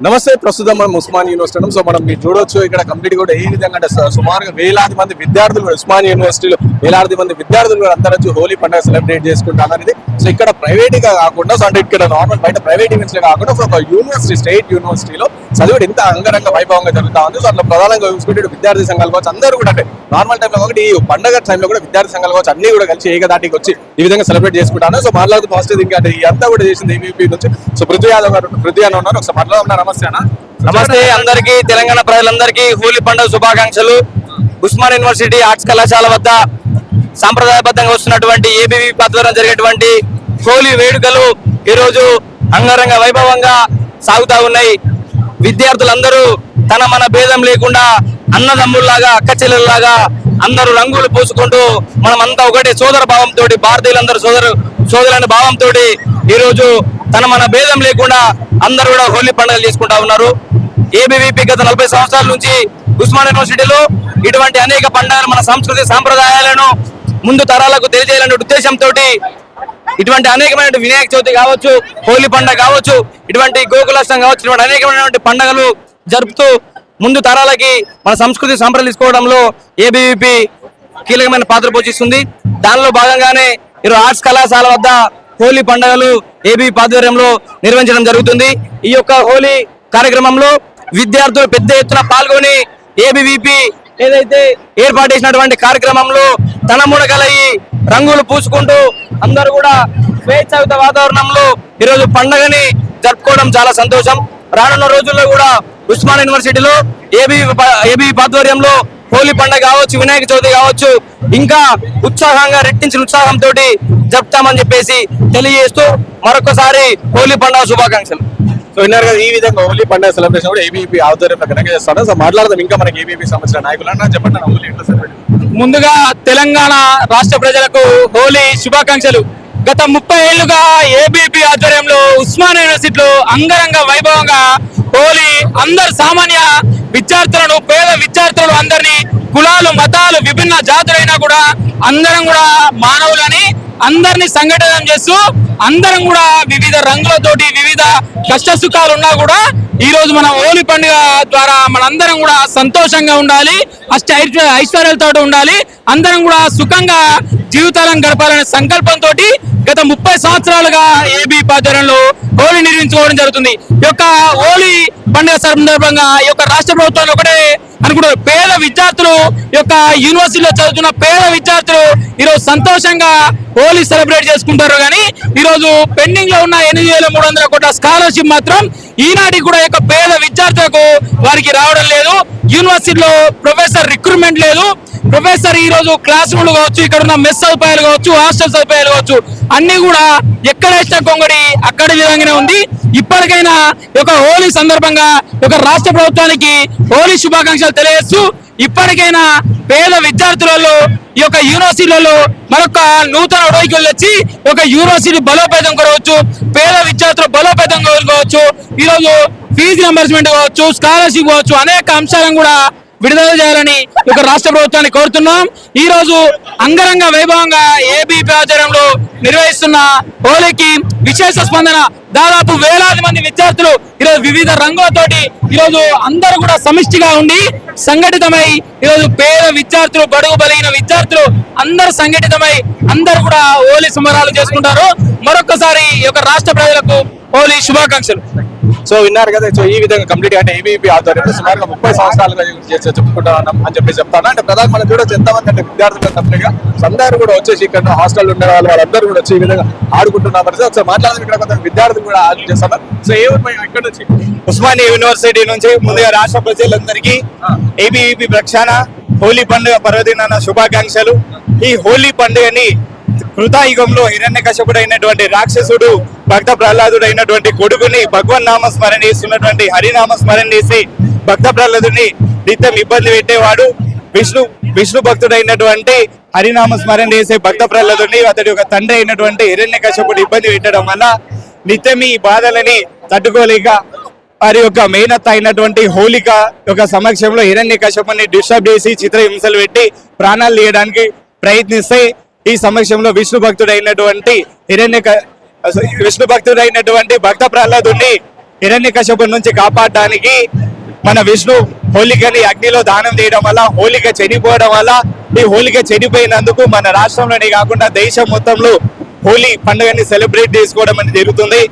నమస్తే ప్రస్తుతం మనం ఉస్మాన్ యూనివర్సిటీ సో మనం మీరు చూడొచ్చు ఇక్కడ కంప్లీట్ కూడా ఏ విధంగా అంటే సుమారుగా వేలాది మంది విద్యార్థులు ఉస్మాన్ యూనివర్సిటీలో వేలాది మంది విద్యార్థులు కూడా అందరూ వచ్చి హోలీ పండుగ సెలబ్రేట్ చేసుకుంటారు అనేది. సో ఇక్కడ ప్రైవేట్గా కాకుండా సో అంటే ఇక్కడ నార్మల్ బయట ప్రైవేట్ ఈవెంట్స్ కాకుండా ఒక యూనివర్సిటీ స్టేట్ యూనివర్సిటీలో చదివి ఎంత అంగరంగ వైభవంగా జరుగుతా ఉంది. సో అట్లా ప్రధానంగా చూసుకుంటే విద్యార్థి సంఘాలు కావచ్చు అందరూ కూడా అంటే నార్మల్ టైంలో ఒకటి ఈ పండుగ టైంలో కూడా విద్యార్థి సంఘాలు కావచ్చు అన్ని కూడా కలిసి ఏకదాటికి వచ్చి ఈ విధంగా సెలబ్రేట్ చేసుకుంటాను. సో మాట్లాడుతూ ఫస్ట్ ఇంకా అంటే అంతా కూడా చేసింది ఏబీపీ నుంచి సో పృథ్వీ యాదవ్ గారు పృథ్వీ అని ఉన్నారు. ఒకసారి మాట్లాడుతున్నా నమస్తే అన్న. నమస్తే అందరికీ తెలంగాణ ప్రజలందరికీ హోలీ పండుగ శుభాకాంక్షలు. ఉస్మాన్ యూనివర్సిటీ ఆర్ట్స్ కళాశాల వద్ద సాంప్రదాయబద్ధంగా వస్తున్నటువంటి ఏబీవీ పద్ధతిలో జరిగేటువంటి హోలీ వేడుకలు ఈరోజు అంగరంగ వైభవంగా సాగుతా ఉన్నాయి. విద్యార్థులందరూ తన మన భేదం లేకుండా అన్నదమ్ముల్లాగా అక్కచెల్లెల్లాగా అందరూ రంగులు పూసుకుంటూ మనమంతా ఒకటి సోదర భావంతో భారతీయులందరూ సోదరు సోదరులైన భావంతో ఈరోజు తన మన భేదం లేకుండా అందరూ కూడా హోలీ పండుగలు చేసుకుంటా ఉన్నారు. ఏబీవీపీ గత నలభై సంవత్సరాల నుంచి ఉస్మాన్ యూనివర్సిటీలో ఇటువంటి అనేక పండుగలు మన సంస్కృతి సాంప్రదాయాలను ముందు తరాలకు తెలియజేయాలనే ఉద్దేశంతో ఇటువంటి అనేకమైన వినాయక చవితి కావచ్చు హోలీ పండుగ కావచ్చు ఇటువంటి గోకులాష్టం కావచ్చు ఇటువంటి అనేకమైనటువంటి పండుగలు జరుపుతూ ముందు తరాలకి మన సంస్కృతి సంప్రదించుకోవడంలో తీసుకోవడంలో ఏబీవీపీ కీలకమైన పాత్ర పోషిస్తుంది. దానిలో భాగంగానే ఇరు ఆర్ట్స్ కళాశాల వద్ద హోలీ పండుగలు ఏబీ ఆధ్వర్యంలో నిర్వహించడం జరుగుతుంది. ఈ యొక్క హోలీ కార్యక్రమంలో విద్యార్థులు పెద్ద ఎత్తున పాల్గొని ఏబీవీపీ ఏదైతే ఏర్పాటు చేసినటువంటి కార్యక్రమంలో తన ముడకలయ్యి రంగులు పూసుకుంటూ అందరూ కూడా స్వేచ్ఛాయుత వాతావరణంలో ఈరోజు పండగని జరుపుకోవడం చాలా సంతోషం. రానున్న రోజుల్లో కూడా ఉస్మాన్ యూనివర్సిటీలో ఏబీ ఏబీ ఆధ్వర్యంలో హోలీ పండుగ కావచ్చు వినాయక చవితి కావచ్చు ఇంకా ఉత్సాహంగా రెట్టించిన ఉత్సాహంతో జరుపుతామని చెప్పేసి తెలియజేస్తూ మరొకసారి హోలీ పండుగ శుభాకాంక్షలు. సో విన్నారు కదా ఈ విధంగా హోలీ పండుగ సెలబ్రేషన్ కూడా ఏబీపీ ఆధ్వర్యంలో ఘనంగా చేస్తాను సో మాట్లాడదాం ఇంకా మనకి ఏబీపీ సంబంధించిన నాయకులన్నా చెప్పండి ఓన్లీ ముందుగా తెలంగాణ రాష్ట్ర ప్రజలకు హోలీ శుభాకాంక్షలు. గత ముప్పై ఏళ్ళుగా ఏబీపీ ఆధ్వర్యంలో ఉస్మాన్ యూనివర్సిటీలో అంగరంగ వైభవంగా హోలీ అందరు సామాన్య విద్యార్థులను పేద విద్యార్థులు అందరినీ కులాలు మతాలు విభిన్న జాతులైనా కూడా అందరం కూడా మానవులని అందరినీ సంఘటన చేస్తూ అందరం కూడా వివిధ రంగులతోటి వివిధ కష్ట సుఖాలు ఉన్నా కూడా ఈ రోజు మన హోలీ పండుగ ద్వారా మనందరం కూడా సంతోషంగా ఉండాలి అష్ట ఐశ్వ- ఐశ్వర్యాలతో ఉండాలి అందరం కూడా సుఖంగా జీవితాలను గడపాలనే సంకల్పంతో గత ముప్పై సంవత్సరాలుగా ఏబీ ఆధ్వర్యంలో హోలీ నిర్మించుకోవడం జరుగుతుంది. ఈ యొక్క హోలీ పండుగ సందర్భంగా ఈ యొక్క రాష్ట్ర ప్రభుత్వాన్ని ఒకటే అనుకుంటారు పేద విద్యార్థులు యొక్క యూనివర్సిటీలో చదువుతున్న పేద విద్యార్థులు ఈరోజు సంతోషంగా హోలీ సెలబ్రేట్ చేసుకుంటారు. కానీ ఈరోజు పెండింగ్లో ఉన్న ఎనిమిది వేల మూడు వందల కోట్ల స్కాలర్షిప్ మాత్రం ఈనాటికి కూడా యొక్క పేద విద్యార్థులకు వారికి రావడం లేదు. యూనివర్సిటీలో ప్రొఫెసర్ రిక్రూట్మెంట్ లేదు. ప్రొఫెసర్ ఈ రోజు క్లాస్ రూమ్లు కావచ్చు ఇక్కడ ఉన్న మెస్ సదుపాయాలు కావచ్చు హాస్టల్ సదుపాయాలు కావచ్చు అన్ని కూడా ఎక్కడ వేసిన కొంగడి అక్కడ విధంగానే ఉంది. ఇప్పటికైనా ఒక హోలీ సందర్భంగా ఒక రాష్ట్ర ప్రభుత్వానికి హోలీ శుభాకాంక్షలు తెలియజేస్తూ ఇప్పటికైనా పేద విద్యార్థులలో ఈ యొక్క యూనివర్సిటీలలో మరొక నూతన ఉడైకులు తెచ్చి ఒక యూనివర్సిటీ బలోపేతం కావచ్చు పేద విద్యార్థులు బలోపేతం కావచ్చు ఈరోజు ఫీజు రింబర్స్మెంట్ కావచ్చు స్కాలర్షిప్ కావచ్చు అనేక అంశాలను కూడా విడుదల చేయాలని ఒక రాష్ట్ర ప్రభుత్వాన్ని కోరుతున్నాం. ఈ రోజు అంగరంగ వైభవంగా ఏబీ ప్రాచార్యంలో నిర్వహిస్తున్న హోలీకి విశేష స్పందన. దాదాపు వేలాది మంది విద్యార్థులు ఈరోజు వివిధ రంగులతోటి ఈరోజు అందరూ కూడా సమిష్టిగా ఉండి సంఘటితమై ఈరోజు పేద విద్యార్థులు బడుగు బలిగిన విద్యార్థులు అందరూ సంఘటితమై అందరూ కూడా హోలీ సంబరాలు చేసుకుంటారు. మరొకసారి ఈ యొక్క రాష్ట్ర ప్రజలకు హోలీ శుభాకాంక్షలు. సో విన్నారు కదా సో ఈ విధంగా కంప్లీట్ అంటే ఏబీపీ ఆధ్వర్యంలో సుమారుగా ముప్పై సంవత్సరాలుగా చేసి చెప్పుకుంటా అని చెప్పి చెప్తాను. అంటే ప్రధాన మనం చూడొచ్చు ఎంతమంది అంటే విద్యార్థులు తప్పనిగా అందరూ కూడా వచ్చేసి ఇక్కడ హాస్టల్ ఉండే వాళ్ళు వాళ్ళందరూ కూడా వచ్చి ఈ విధంగా ఆడుకుంటున్నారు సార్ సో మాట్లాడదాం. ఇక్కడ కొంత విద్యార్థులు కూడా ఆలోచన చేస్తున్నారు సో ఏ ఇక్కడ నుంచి? ఉస్మానియా యూనివర్సిటీ నుంచి ముందుగా రాష్ట్ర ప్రజలందరికీ ఏబీవీపీ ప్రక్షాళన హోలీ పండుగ పర్వదినాన శుభాకాంక్షలు. ఈ హోలీ పండుగని కృతాయుగంలో హిరణ్య కశపుడైనటువంటి రాక్షసుడు భక్త ప్రహ్లాదుడు అయినటువంటి కొడుకుని భగవన్ నామ స్మరణ చేస్తున్నటువంటి హరినామ స్మరణ చేసి భక్త ప్రహ్లాదుని నిత్యం ఇబ్బంది పెట్టేవాడు. విష్ణు విష్ణు భక్తుడైనటువంటి హరినామ స్మరణ చేసే భక్త ప్రహ్లాదుని అతడి యొక్క తండ్రి అయినటువంటి హిరణ్య ఇబ్బంది పెట్టడం వల్ల నిత్యం ఈ బాధలని తట్టుకోలేక వారి యొక్క మేనత్ అయినటువంటి హోలిక యొక్క సమక్షంలో హిరణ్య కశ్యపుని డిస్టర్బ్ చేసి చిత్ర హింసలు పెట్టి ప్రాణాలు తీయడానికి ప్రయత్నిస్తే ఈ సమక్షంలో విష్ణు భక్తుడైనటువంటి హిరణ్య విష్ణు భక్తుడైనటువంటి భక్త ప్రహ్లాదుని హిరణ్య నుంచి కాపాడడానికి మన విష్ణు హోలికని అగ్నిలో దానం చేయడం వల్ల హోలిక చనిపోవడం వల్ల ఈ హోలిక చనిపోయినందుకు మన రాష్ట్రంలోనే కాకుండా దేశం మొత్తంలో హోలీ పండుగని సెలబ్రేట్ చేసుకోవడం అనేది జరుగుతుంది.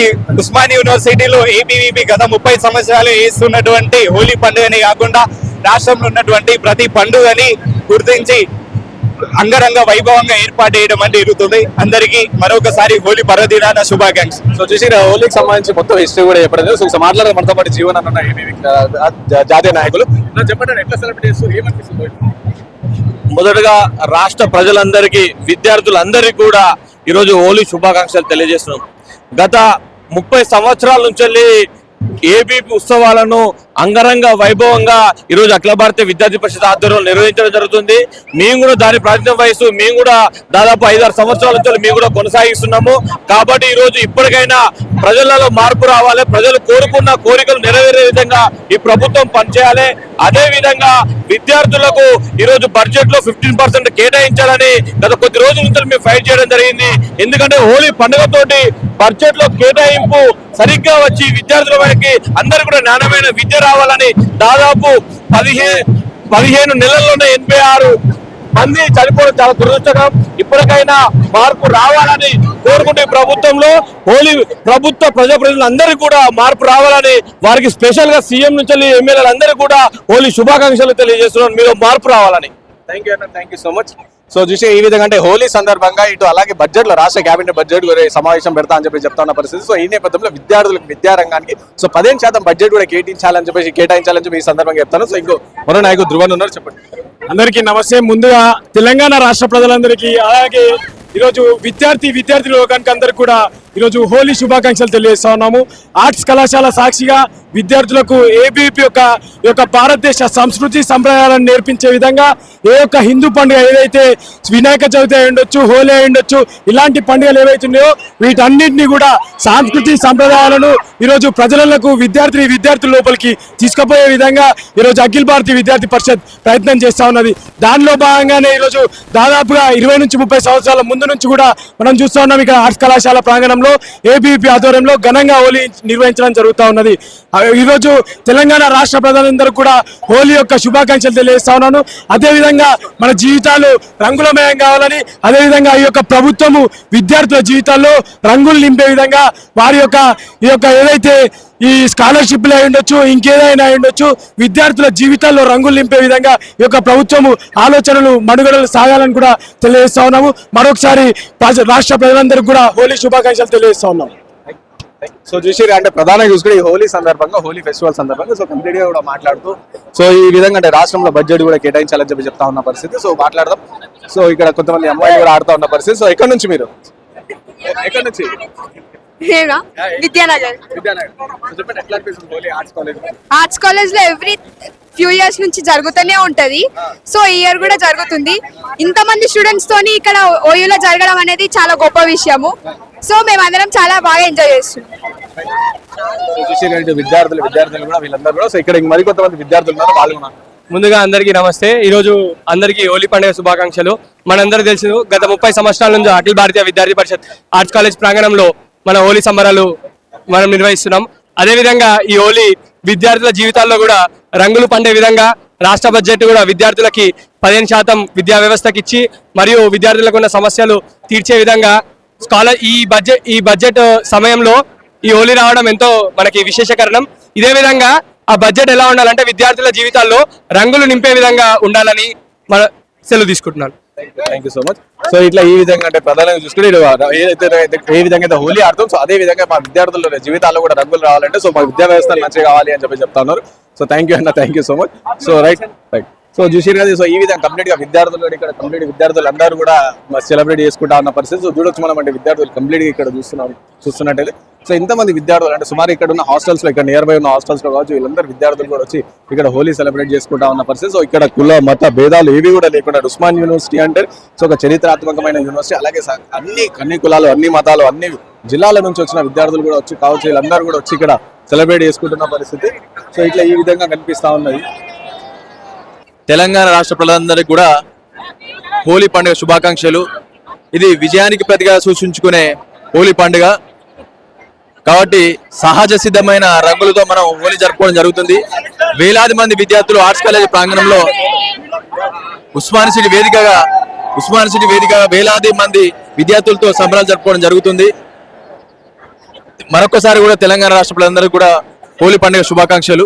ఈ ఉస్మాన్ యూనివర్సిటీలో ఏబీవీపీ గత ముప్పై సంవత్సరాలు వేస్తున్నటువంటి హోలీ పండుగని కాకుండా రాష్ట్రంలో ఉన్నటువంటి ప్రతి పండుగని గుర్తించి అంగరంగ వైభవంగా ఏర్పాటు చేయడం అంటే జరుగుతుంది. అందరికీ మరొకసారి హోలీ పర్వదినాన శుభాకాంక్షలు. సో చూసి హోలీకి సంబంధించి మొత్తం హిస్టరీ కూడా చెప్పడం. సో మాట్లాడడం మనతో పాటు జీవన్ అన్న జాతీయ నాయకులు. నాకు చెప్పండి ఎట్లా సెలబ్రేట్ చేస్తారు? ఏమనిపిస్తుంది మొదటగా రాష్ట్ర ప్రజలందరికీ విద్యార్థులందరికీ కూడా ఈరోజు హోలీ శుభాకాంక్షలు తెలియజేస్తున్నాం. గత ముప్పై సంవత్సరాల నుంచి ఏబీపీ ఉత్సవాలను అంగరంగ వైభవంగా ఈరోజు అఖిల భారతీయ విద్యార్థి పరిషత్ ఆధ్వర్యంలో నిర్వహించడం జరుగుతుంది. మేము కూడా దాని ప్రాతినిధ్యం వహిస్తూ మేము కూడా దాదాపు ఐదారు సంవత్సరాల నుంచి మేము కూడా కొనసాగిస్తున్నాము. కాబట్టి ఈ రోజు ఇప్పటికైనా ప్రజలలో మార్పు రావాలి. ప్రజలు కోరుకున్న కోరికలు నెరవేరే విధంగా ఈ ప్రభుత్వం పనిచేయాలి. అదే విధంగా విద్యార్థులకు ఈరోజు బడ్జెట్లో ఫిఫ్టీన్ పర్సెంట్ కేటాయించాలని గత కొద్ది రోజుల నుంచి మేము ఫైట్ చేయడం జరిగింది. ఎందుకంటే హోలీ పండుగతోటి బడ్జెట్లో కేటాయింపు సరిగ్గా వచ్చి విద్యార్థుల వారికి అందరూ కూడా నాణ్యమైన విద్య రావాలని దాదాపు పదిహే పదిహేను నెలల్లోనే ఎనభై ఆరు మంది చనిపోవడం చాలా దురదృష్టకరం. ఇప్పటికైనా మార్పు రావాలని కోరుకుంటే ప్రభుత్వంలో హోలీ ప్రభుత్వ ప్రజా ప్రజలందరికీ కూడా మార్పు రావాలని వారికి స్పెషల్గా సీఎం నుంచి ఎమ్మెల్యేలు అందరికీ కూడా హోలీ శుభాకాంక్షలు తెలియజేస్తున్నాను. మీరు మార్పు రావాలని. థ్యాంక్ యూ అన్న. Thank you so much so చూసే ఈ విధంగా అంటే హోలీ సందర్భంగా ఇటు అలాగే బడ్జెట్లో రాష్ట్ర కేబినెట్ బడ్జెట్ కూడా సమావేశం పెడతా అని చెప్పి చెప్తా ఉన్న పరిస్థితి. సో ఈ నేపథ్యంలో విద్యార్థులకు విద్యారంగానికి సో పదిహేను శాతం బడ్జెట్ కూడా కేటాయించాలని చెప్పేసి కేటాయించాలని చెప్పి ఈ సందర్భంగా చెప్తాను. సో ఇంకో మరో నాయకుడు ధృవన్ ఉన్నారు చెప్పండి. అందరికీ నమస్తే. ముందుగా తెలంగాణ రాష్ట్ర ప్రజలందరికీ అలాగే ఈరోజు విద్యార్థి విద్యార్థి లోకానికి అందరికి కూడా ఈరోజు హోలీ శుభాకాంక్షలు తెలియజేస్తా ఉన్నాము ఆర్ట్స్ కళాశాల సాక్షిగా విద్యార్థులకు ఏబీపీ యొక్క యొక్క భారతదేశ సంస్కృతి సంప్రదాయాలను నేర్పించే విధంగా ఏ యొక్క హిందూ పండుగ ఏదైతే వినాయక చవితి అయి ఉండొచ్చు హోలీ అయి ఉండొచ్చు ఇలాంటి పండుగలు ఏవైతే ఉన్నాయో కూడా సాంస్కృతిక సంప్రదాయాలను ఈరోజు ప్రజలకు విద్యార్థి విద్యార్థుల లోపలికి తీసుకుపోయే విధంగా ఈరోజు అఖిల భారతీయ విద్యార్థి పరిషత్ ప్రయత్నం చేస్తా ఉన్నది. దానిలో భాగంగానే ఈరోజు దాదాపుగా ఇరవై నుంచి ముప్పై సంవత్సరాల ముందు నుంచి కూడా మనం చూస్తూ ఉన్నాం ఇక్కడ ఆర్ట్స్ కళాశాల ప్రాంగణంలో. ఏబీపీ ఆధ్వర్యంలో ఘనంగా హోలీ నిర్వహించడం జరుగుతూ ఉన్నది. ఈరోజు తెలంగాణ రాష్ట్ర ప్రజలందరూ కూడా హోలీ యొక్క శుభాకాంక్షలు తెలియజేస్తా ఉన్నాను. అదేవిధంగా మన జీవితాలు రంగులమయం కావాలని అదేవిధంగా ఈ యొక్క ప్రభుత్వము విద్యార్థుల జీవితాల్లో రంగులు నింపే విధంగా వారి యొక్క ఈ యొక్క ఏదైతే ఈ స్కాలర్షిప్లు అయి ఉండొచ్చు ఇంకేదైనా అయి ఉండొచ్చు విద్యార్థుల జీవితాల్లో రంగులు నింపే విధంగా ఈ యొక్క ప్రభుత్వము ఆలోచనలు మనుగడలు సాగాలని కూడా తెలియజేస్తా ఉన్నాము. మరొకసారి రాష్ట్ర ప్రజలందరికీ కూడా హోలీ శుభాకాంక్షలు తెలియజేస్తా ఉన్నాం సో చూసి అంటే ప్రధానంగా చూసుకుంటే ఈ హోలీ సందర్భంగా హోలీ ఫెస్టివల్ సందర్భంగా సో కంప్లీట్గా కూడా మాట్లాడుతూ సో ఈ విధంగా అంటే రాష్ట్రంలో బడ్జెట్ కూడా కేటాయించాలని చెప్పి చెప్తా ఉన్న పరిస్థితి. సో మాట్లాడదాం. సో ఇక్కడ కొంతమంది అమ్మాయిలు కూడా ఆడుతా ఉన్న పరిస్థితి. సో ఎక్కడి నుంచి మీరు? ఎక్కడి నుంచి? నేనా విద్యానగర్. ఆర్ట్స్ కాలేజ్ ఆర్ట్స్ కాలేజ్లో? ఎవ్రీ ఫ్యూ ఇయర్స్ నుంచి జరుగుతూనే ఉంటది. సో ఈ ఇయర్ కూడా జరుగుతుంది. ఇంతమంది స్టూడెంట్స్ తోని ఇక్కడ ఓయూలో జరగడం అనేది చాలా గొప్ప విషయము. సో మేమందరం చాలా బాగా ఎంజాయ్ చేస్తున్నాం. చూసి విద్యార్థులు విద్యార్థులు కూడా వీళ్ళందరూ కూడా. సో ఇక్కడ ఇంక మరికొంతమంది విద్యార్థులు ఉన్నారు వాళ్ళు ఉన్నారు. ముందుగా అందరికీ నమస్తే. ఈరోజు అందరికీ హోలీ పండుగ శుభాకాంక్షలు. మనందరూ తెలుసు గత ముప్పై సంవత్సరాల నుంచి అఖిల భారతీయ విద్యార్థి పరిషత్ ఆర్ట్స్ కాలేజ్ ప్రాంగణంలో మన హోలీ సంబరాలు మనం నిర్వహిస్తున్నాం. అదేవిధంగా ఈ హోలీ విద్యార్థుల జీవితాల్లో కూడా రంగులు పండే విధంగా రాష్ట్ర బడ్జెట్ కూడా విద్యార్థులకి పదిహేను శాతం విద్యా వ్యవస్థకి ఇచ్చి మరియు విద్యార్థులకు ఉన్న సమస్యలు తీర్చే విధంగా స్కాలర్ ఈ బడ్జెట్ ఈ బడ్జెట్ సమయంలో ఈ హోలీ రావడం ఎంతో మనకి విశేషకరణం. ఇదే విధంగా ఆ బడ్జెట్ ఎలా ఉండాలంటే విద్యార్థుల జీవితాల్లో రంగులు నింపే విధంగా ఉండాలని మన సెలవు తీసుకుంటున్నాను. Thank you so much so ఇట్లా ఈ విధంగా అంటే ప్రధానంగా చూసుకుంటే ఏదైతే ఏ విధంగా అయితే హోలీ ఆడతాం సో అదే విధంగా మా విద్యార్థుల జీవితాల్లో కూడా రంగులు రావాలంటే సో మా విద్యా వ్యవస్థలు మంచిగా కావాలి అని చెప్పి చెప్తా ఉన్నారు. సో థ్యాంక్ యూ అన్న thank you so much so right right so చూసారు కదా సో ఈ విధంగా కంప్లీట్గా విద్యార్థులు ఇక్కడ కంప్లీట్ విద్యార్థులు అందరూ కూడా సెలబ్రేట్ చేసుకుంటా ఉన్న పరిస్థితి. సో చూడొచ్చు మనం అంటే విద్యార్థులు కంప్లీట్గా ఇక్కడ చూస్తున్నాం చూస్తున్నట్టయితే. సో ఇంతమంది విద్యార్థులు అంటే సుమారు ఇక్కడ ఉన్న హాస్టల్స్లో ఇక్కడ నియర్ బై ఉన్న హాస్టల్స్లో కావచ్చు వీళ్ళందరూ విద్యార్థులు కూడా వచ్చి ఇక్కడ హోలీ సెలబ్రేట్ చేసుకుంటా ఉన్న పరిస్థితి. సో ఇక్కడ కుల మత భేదాలు ఏవి కూడా లేకుండా ఉస్మాన్ యూనివర్సిటీ అంటే సో ఒక చరిత్రాత్మకమైన యూనివర్సిటీ. అలాగే అన్ని అన్ని కులాలు అన్ని మతాలు అన్ని జిల్లాల నుంచి వచ్చిన విద్యార్థులు కూడా వచ్చి కావచ్చు వీళ్ళందరూ కూడా వచ్చి ఇక్కడ సెలబ్రేట్ చేసుకుంటున్న పరిస్థితి. సో ఇట్లా ఈ విధంగా కనిపిస్తా ఉన్నది. తెలంగాణ రాష్ట్ర ప్రజలందరికీ కూడా హోలీ పండుగ శుభాకాంక్షలు. ఇది విజయానికి ప్రతిగా సూచించుకునే హోలీ పండుగ. కాబట్టి సహజ సిద్ధమైన రంగులతో మనం హోలీ జరుపుకోవడం జరుగుతుంది. వేలాది మంది విద్యార్థులు ఆర్ట్స్ కాలేజీ ప్రాంగణంలో ఉస్మాన్ సిటీ వేదికగా ఉస్మాన్ సిటీ వేదికగా వేలాది మంది విద్యార్థులతో సంబరాలు జరుపుకోవడం జరుగుతుంది. మరొకసారి కూడా తెలంగాణ రాష్ట్ర ప్రజలందరికీ కూడా హోలీ పండుగ శుభాకాంక్షలు.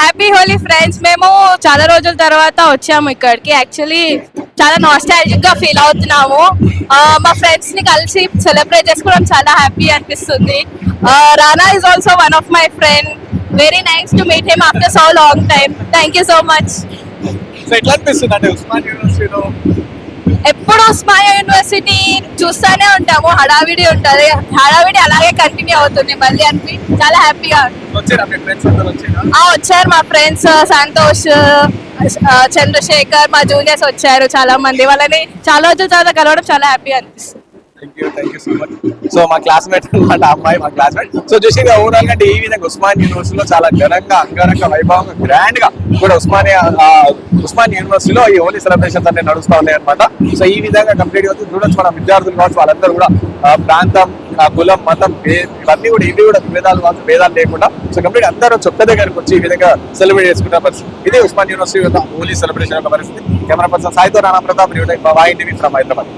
హ్యాపీ హోలీ ఫ్రెండ్స్ మేము చాలా రోజుల తర్వాత వచ్చాము ఇక్కడికి. యాక్చువల్లీ చాలా నాస్టాలజిక్గా ఫీల్ అవుతున్నాము. మా ఫ్రెండ్స్ని కలిసి సెలబ్రేట్ చేసుకోవడం చాలా హ్యాపీ అనిపిస్తుంది. Rana is also one of my friend very nice to meet him after so long time thank you so much ఎట్లా అనిపిస్తుంది అంటే ఉస్మాన్ యూనివర్సిటీలో ఎప్పుడు ఉస్మానియా యూనివర్సిటీ చూస్తూనే ఉంటాము హడావిడి ఉంటది. హడావిడి అలాగే కంటిన్యూ అవుతుంది. మళ్ళీ అని చాలా హ్యాపీగా వచ్చారా మీ ఫ్రెండ్స్ అందరూ వచ్చారా? ఆ వచ్చారు మా ఫ్రెండ్స్ సంతోష్ చంద్రశేఖర్ మా జూనియర్స్ వచ్చారు చాలా మంది. వాళ్ళని చాలా రోజుల తర్వాత కలవడం చాలా హ్యాపీ అనిపిస్తుంది. Thank you thank you so much so మా క్లాస్మేట్ అనమాట అమ్మాయి మా క్లాస్మేట్ సో చూసి ఓవరాల్గా అంటే ఈ విధంగా ఉస్మాన్ యూనివర్సిటీలో చాలా ఘనంగా అంగరంగ వైభవంగా గ్రాండ్గా కూడా ఉస్మానియా ఉస్మాన్ యూనివర్సిటీలో ఈ హోలీ సెలబ్రేషన్స్ అన్ని నడుస్తూ ఉన్నాయి అనమాట సో ఈ విధంగా కంప్లీట్ అవుతుంది స్టూడెంట్స్ మన విద్యార్థులు కావచ్చు వాళ్ళందరూ కూడా ప్రాంతం కులం మతం ఇవన్నీ కూడా ఇవి కూడా భేదాలు కావచ్చు భేదాలు లేకుండా. సో కంప్లీట్ అందరూ చొక్క దగ్గరకు వచ్చి ఈ విధంగా సెలబ్రేట్ చేసుకున్న పరిస్థితి. ఇది ఉస్మాన్ యూనివర్సిటీ యొక్క హోలీ సెలబ్రేషన్ యొక్క పరిస్థితి. కెమెరా పర్సన్ సాయితో రాణా ప్రతాప్ వాయి టీవీ ఫ్రమ్ హైదరాబాద్.